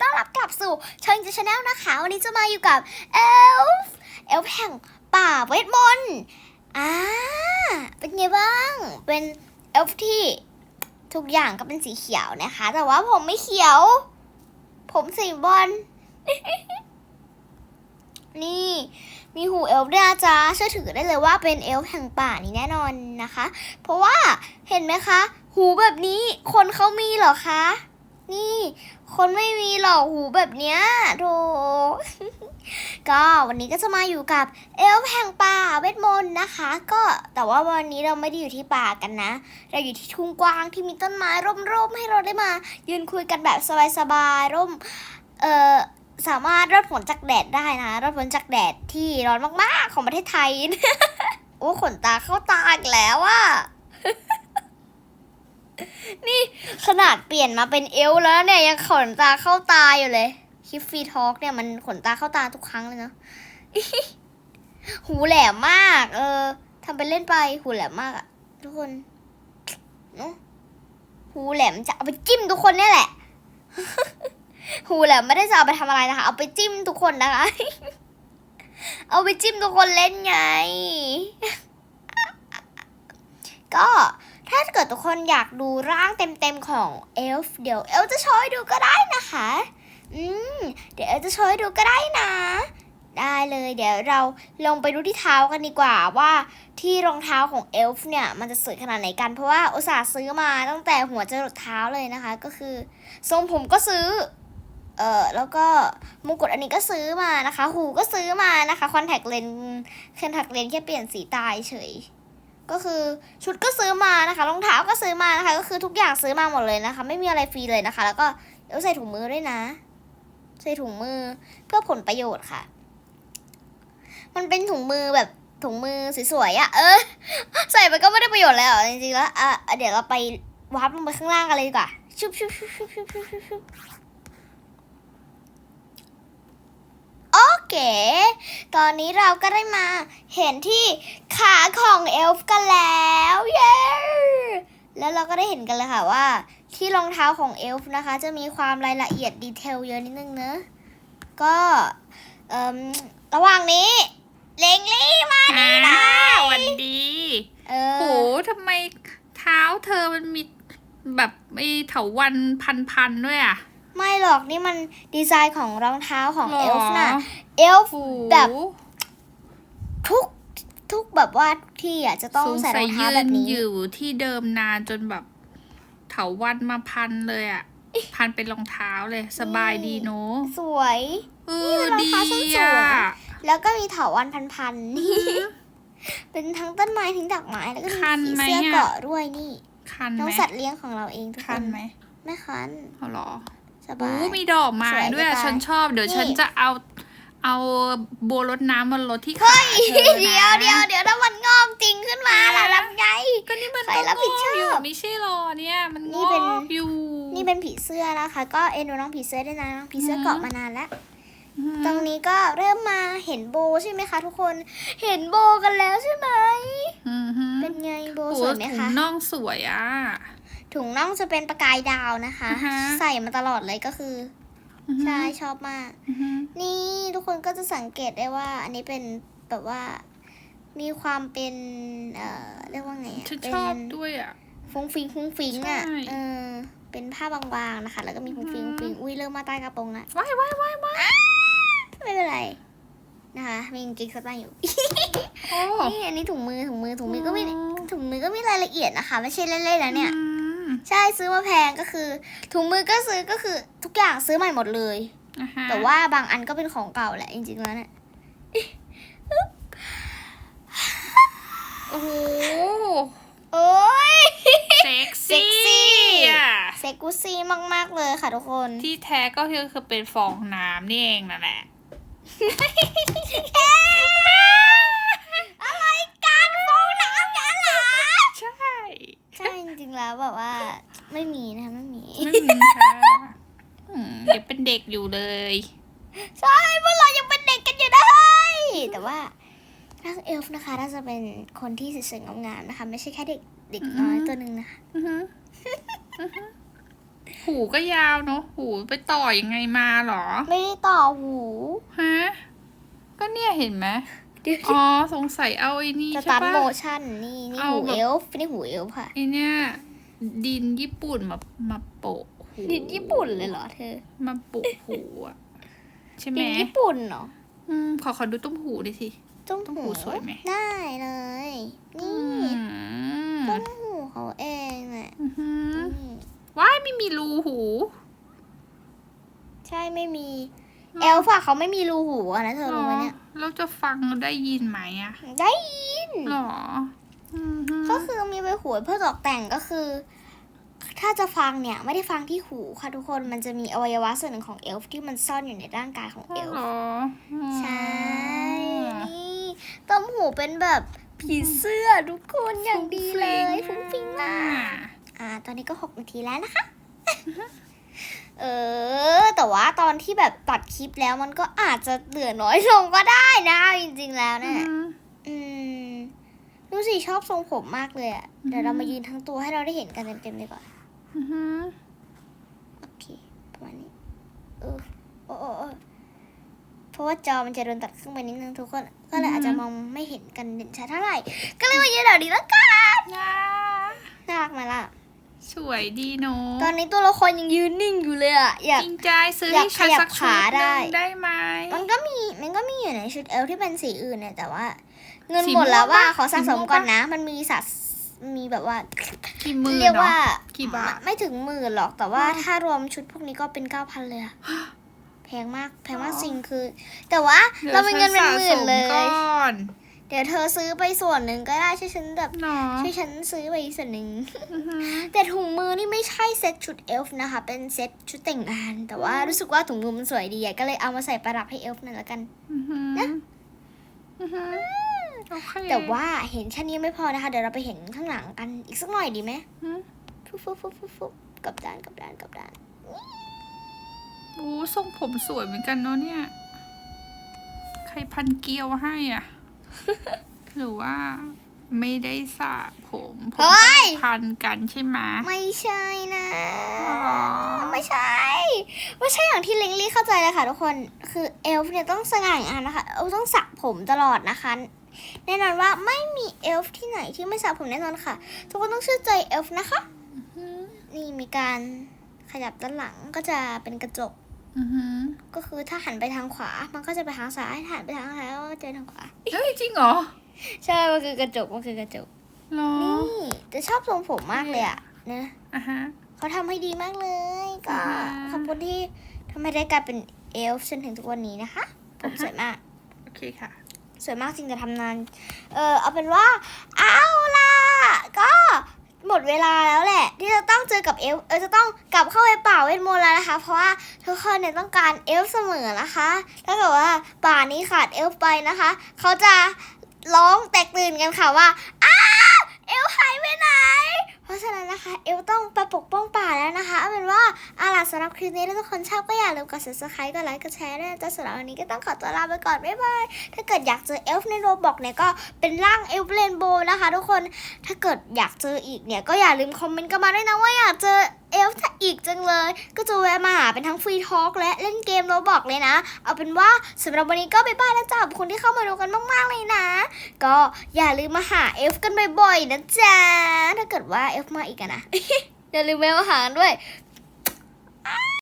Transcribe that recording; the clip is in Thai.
ช่ชองจะชาแนลนะคะ วันนี้จะมาอยู่กับเอลฟ์เอลฟ์แห่งป่าเวทมนต์อ่าเป็นไงบ้าง เป็นเอลฟ์ที่ทุกอย่างก็เป็นสีเขียวนะคะ แต่ว่าผมไม่เขียว ผมสีบอลนี่มีหูเอลฟ์ด้วยนะจ๊ะเชื่อถือได้เลยว่าเป็นเอลฟ์แห่งป่านี้แน่นอนนะคะ เพราะว่าเห็นไหมคะ หูแบบนี้คนเขามีเหรอคะ นี่ คนไม่มีหรอกหูแบบเนี้ยโธก็วันนี้ก็จะมาอยู่กับเอลแห่งป่าเวทมนต์นะคะ ก็แต่ว่าวันนี้เราไม่ได้อยู่ที่ป่ากันนะ เราอยู่ที่ทุ่งกว้างที่มีต้นไม้ร่มๆให้เราได้มายืนคุยกันแบบสบายๆร่มเอ่อสามารถรอดผลจากแดดได้นะรอดผลจากแดดที่ร้อนมากๆของประเทศไทย โอ้ขนตาเข้าตาอีกแล้วอะ นี่ขนาดเปลี่ยนมาเป็นเอลแล้วเนี่ยยังขนตาเข้าตาอยู่เลยคลิปฟรีทอล์กเนี่ยมันขนตาเข้าตาทุกครั้งเลยเนาะหูแหลมมาก เออทำเป็นเล่นไปหูแหลมมากอะทุกคนเนอะหูแหลมจะเอาไปจิ้มทุกคนเนี่ยแหละ หูแหลมไม่ได้จะเอาไปทำอะไรนะคะ เอาไปจิ้มทุกคนนะคะ เอาไปจิ้มทุกคนเล่นไง ก็ ถ้าเกิดทุกคนอยากดูร่างเต็มๆของเอลฟ์เดี๋ยวเอลจะโชว์ให้ดูก็ได้นะคะ อืม เดี๋ยวเอลจะโชว์ให้ดูก็ได้นะ ได้เลย เดี๋ยวเราลงไปดูที่เท้ากันดีกว่าว่าที่รองเท้าของเอลฟ์เนี่ย มันจะสวยขนาดไหนกัน เพราะว่าอุตส่าห์ซื้อมาตั้งแต่หัวจรดเท้าเลยนะคะ ก็คือทรงผมก็ซื้อเออแล้วก็มงกุฎอันนี้ก็ซื้อมานะคะ หูก็ซื้อมานะคะคอนแทคเลนคอนแทคเลนแค่เปลี่ยนสีตายเฉย ก็คือชุดก็ซื้อมานะคะรองเท้าก็ซื้อมานะคะ ก็คือทุกอย่างซื้อมาหมดเลยนะคะ ไม่มีอะไรฟรีเลยนะคะ แล้วก็เดี๋ยวใส่ถุงมือด้วยนะ ใส่ถุงมือเพื่อผลประโยชน์ค่ะ มันเป็นถุงมือแบบถุงมือสวยๆอะเออ ใส่ไปก็ไม่ได้ประโยชน์เลยอะจริงๆแล้วเออเดี๋ยวเราไปวาร์ปลงไปข้างล่างกันเลยดีกว่าชุบชุบชุบชุบชุบชุบ โอเค ตอนนี้เราก็ได้มาเห็นที่ขาของเอลฟ์กันแล้ว เย้ แล้วเราก็ได้เห็นกันเลยค่ะว่า ที่รองเท้าของเอลฟ์นะคะ จะมีความรายละเอียดดีเทลเยอะนิดนึงเนอะก็เอ่มระหว่างนี้เลงลี่มาดีนะสวันดีเออโหทำไมเท้าเธอมันมีแบบไอ้เถาวันพันๆด้วยอะ ไม่หรอกนี่มันดีไซน์ของรองเท้าของหรอเอลฟ์น่ะเอลฟ์โหแบบทุกทุกแบบว่าทุกที่อะจะต้องสงใส่รสัอยงเท้ายืแบนบนี้อยู่ที่เดิมนานจนแบบเถาวันมาพันเลยอะ พันเป็นรองเท้าเลย สบายดีเนอะสวยเอนี่อเป็นรองดีเท้าส้นสูอะงแล้วก็มีเถาวันพันๆนี่เป็นทั้งต้นไม้ทั้งดอกไม้แล้วก็มีคันผีไหมเสื้ออะเกาะด้วยนี่คันน้องไหมสัตว์เลี้ยงของเราเองทุกคคันนไหมไม่คันเอาเหรอ สบาโอ้ยมีดอกไม้สวยด้วยอะจะตายฉันชอบ เดี๋ยวนี่ ฉันจะเอาเอาโบวรดน้ำมาลดที่ขาเธอนะเดี๋ยวเดี๋ยวเดี๋ยวถ้ามันงอมจริงขึ้นมาล่ะลำไยก็นี่มันใครรับผิดชอบอยู่ไม่ใช่หรอเนี่ยมันนี่เป็นงอกอยู่นี่เป็นผีเสื้อนะคะ ก็เอ็นดูน้องผีเสื้อด้วยนะน้องผีเสื้ออือฮึเกาะมานานแล้ว อืมตรงนี้ก็เริ่มมาเห็นโบใช่ไหมคะทุกคน เห็นโบกันแล้วใช่ไหม อืมฮึเป็นไงโบโอ้สวยไหมถุงคะ น่องสวยอะ ถุงน่องจะเป็นประกายดาวนะคะ อ่าฮะ ใส่มาตลอดเลยก็คือออฮึใช่ชอบมาก อือฮึนี่ทุกคนก็จะสังเกตได้ว่า อันนี้เป็นแบบว่า มีความเป็น เอ่อเรียกว่าไงอะฉันเป็นชอบด้วยอะ ฟุ้งฟิงฟุ้งฟิงอะใช่ เออเป็นผ้าบางๆนะคะ แล้วก็มีฟุ้งฟิงอือฮึฟุ้งฟิงอุ้ยเริ่มมาใต้กระโปรงละ ว้ายว้ายว้ายว้ายไม่เป็นไร นะคะ มีกางเกงสไตล์อยู่ โอ้ นี่อันนี้ถุงมือถุงมือถุงมือก็มีอ๋อ ถุงมือก็มีรายละเอียดนะคะ ไม่ใช่เล่นๆนะเนี่ย อืม ใช่ซื้อมาแพงก็คือ ถุงมือก็ซื้อก็คือทุกอย่างซื้อใหม่หมดเลยอ่าฮะแต่ว่าบางอันก็เป็นของเก่าแหละจริงๆแล้วเนี่ยโอ้โหโอ้ยเซ็กเซ็กซี่ซี่อะเซ็กกูซี่มากๆเลยค่ะทุกคน ที่แท้ก็คือคือเป็นฟองน้ำนี่เองนั่นแหละ ริงๆแล้วแบบว่า ไม่มีนะคะไม่มี ไม่มีค่ะอืมยังเป็นเด็กอยู่เลย ใช่พวกเรายังเป็นเด็กกันอยู่เลยแต่ว่าร่างเอลฟ์นะคะน่าจะเป็นคนที่สวยๆงามๆนะคะ ไม่ใช่แค่เด็กเด็กน้อยตัวหนึ่งนะคะอือฮึอือฮึหูก็ยาวเนอะหูไปต่อยังไงมาเหรอ ไม่ได้ต่อหู ฮะ ก็เนี่ยเห็นไหม เดี๋ยวอ๋อสงสัยเอาไอ้นี่สใช่ตาร์ทปะ โมชั่นนี่นี่เอาหูแบบ เอลฟ์นี่หูเอลฟ์ค่ะไอเนี่ยดินญี่ปุ่นมามาโปะหูดินญี่ปุ่นเลยเหรอเธอมาโปะหูอะใช่ไหมดินญี่ปุ่นเหรออืมขอขอดูต้มหูดิสิ ต้มต้มหูหูสวยไหม ได้เลย อืนี่มต้มหูเขาเองน่ะอื้อหือนี่ว้ายไม่มีรูหู ใช่ไม่มี เอลฟ์อะเขาไม่มีรูหูอะนะเธอรู้ไหมเนี่ย เราจะฟังได้ยินไหมอะได้ยินหรออือหือก็คือมีใบหูเพื่อตกแต่งก็คือ ถ้าจะฟังเนี่ยไม่ได้ฟังที่หูค่ะทุกคนมันจะมีอวัยวะส่วนหนึ่งของเอลฟ์ที่มันซ่อนอยู่ในร่างกายของเอลหรฟ์ออืมใช่นี่ต้มหูเป็นแบบผีเสื้อทุกคนอย่างดีเลยฟุ้งฟิ้งมากอ่า ตอนนี้ก็หกนาทีแล้วนะคะ เออ แต่ว่าตอนที่แบบตัดคลิปแล้วมันก็อาจจะเหลือน้อยลงก็ได้นะ จริงๆแล้วอืเนี่ยมอืมดูสิชอบทรงผมมากเลยอะอือฮึเดี๋ยวเรามายืนทั้งตัวให้เราได้เห็นกันเต็มๆเลยก่อนอือหือโอเคประมาณนี้เออโอ้โอ้โอ้เพราะว่าจอมันจะโดนตัดครึ่งไปนิดนึงทุกคน ก็เลยอาจจะมองไม่เห็นกันเด่นชัดเท่าไหร่ ก็เลยมายืนแบบนี้แล้วกันน่าน่ารักไหมล่ะ สวยดีเนอะตอนนี้ตัวละครยังยืนนิ่งอยู่เลยอะอยาก จริงใจซื้ออยากให้ฉันขยับสักชุดขาหได้นึ่งได้ไหม มันก็มีมันก็มีอยู่ในชุดเอลที่เป็นสีอื่นเนี่ยแต่ว่า เงินสีหมดแล้วว่าม่วงปะขอสะสีสม่มวงปะ ก่อนนะ มันมีสัตว์มีแบบว่า กี่หมื่นเรียกว่า เนาะกี่บาท ไม่ถึงหมื่นหรอกแต่ว่าอ๋อถ้ารวมชุดพวกนี้ก็เป็นเก้าพันเลยอะแพงมากแพงมากจริงคือ แต่ว่าดี๋ยวเราเป็นเงินเป็นหมื่นเลยฉัสะสมก่อน เดี๋ยวเธอซื้อไปส่วนหนึ่งก็ได้ช่วยฉันแบบเนาะช่วยฉันซื้อไปส่วนหนึ่งอือหือแต่ถุงมือนี่ไม่ใช่เซ็ตชุดเอลฟ์นะคะ เป็นเซ็ตชุดแต่งงาน แต่ว่ารู้สึกว่าถุงมือมันสวยดีอะก็เลยเอามาใส่ประดับให้เอลฟ์นั่นละกัน อือหืออือหือโอเคแต่ว่าเห็นแค่นี้ไม่พอนะคะ เดี๋ยวเราไปเห็นข้างหลังกันอีกสักหน่อยดีไหมอืมฟุบฟุบฟุบฟุบฟุบกลับด้านกลับด้านกลับด้าน โอ้ทรงผมสวยเหมือนกันเนาะเนี่ย ใครพันเกลียวให้อะ หรือว่าไม่ได้สระผมผมต้องพันกันใช่ไหมไม่ใช่นะ อ๋อไม่ใช่ ไม่ใช่อย่างที่ลิงลี่เข้าใจเลยค่ะทุกคน คือเอลฟ์เนี่ยต้องสง่างามนะคะ เอลฟ์ต้องสระผมตลอดนะคะ แน่นอนว่าไม่มีเอลฟ์ที่ไหนที่ไม่สระผมแน่นอนค่ะ ทุกคนต้องเชื่อใจเอลฟ์นะคะอืมนี่มีการขยับด้านหลังก็จะเป็นกระจกอือหือ ก็คือถ้าหันไปทางขวา มันก็จะไปทางซ้ายถ้าหันไปทางซ้ายก็จะไปทางขวา เฮ้ยจริงเหรอ ใช่ มันคือกระจก มันคือกระจกเหรอนี่จะชอบทรงผมมากเลยอะนะอะฮะเขาทำให้ดีมากเลย ก็อ่าขอบคุณที่ทำให้ได้กลายเป็นเอลฟ์จนถึงทุกวันนี้นะคะ ผมอ่าฮะสวยมาก โอเคค่ะ สวยมากจริงจะทำนาน เออเอาเป็นว่าเอาล่ะก็หม ดเวลาแล้วแหละ ที่จะต้องเจอกับเอลฟ์เออจะต้องกลับเข้าไปป่าเวทมนต์แล้วนะคะ เพราะว่าทุกคนเนี่ยต้องการเอลฟ์เสมอนะคะถ้าเกิดว่าป่านี้ขาดเอลฟ์ไปนะคะ เขาจะร้องแตกตื่นกันค่ะว่าอ้าเอลฟ์หายไปไหน เพราะเอลต้องไปปกป้องป่าแล้วนะคะเอาเป็นว่าอาล่ะสำหรับคลิปนี้ถ้าทุกคนชอบก็อย่าลืมกด subscribe กดไลค์กดแชร์ด้วยนะจ๊ะสำหรับวันนี้ก็ต้องขอตัวลาไปก่อนบ๊ายบายถ้าเกิดอยากเจอเอลฟ์ในโรบอกเนี่ยก็เป็นร่างเอลฟ์เรนโบว์นะคะ ทุกคนถ้าเกิดอยากเจออีกเนี่ยก็อย่าลืมคอมเมนต์กันมาด้วยนะว่าอยากเจอ อีกจังเลย ก็จะแวะมาหาเป็นทั้งฟรีทอล์กและเล่นเกมโรบอกเลยนะ เอาเป็นว่าสำหรับวันนี้ก็บ๊ายบายแล้วจ้าขอบคุณที่เข้ามาดูกันมาก ๆ เลยนะ ก็อย่าลืมมาหาเอฟกันบ่อยๆนะจ๊ะถ้าเกิดว่าเอฟมาอีกนะอย่าลืมแวะมาหาด้วย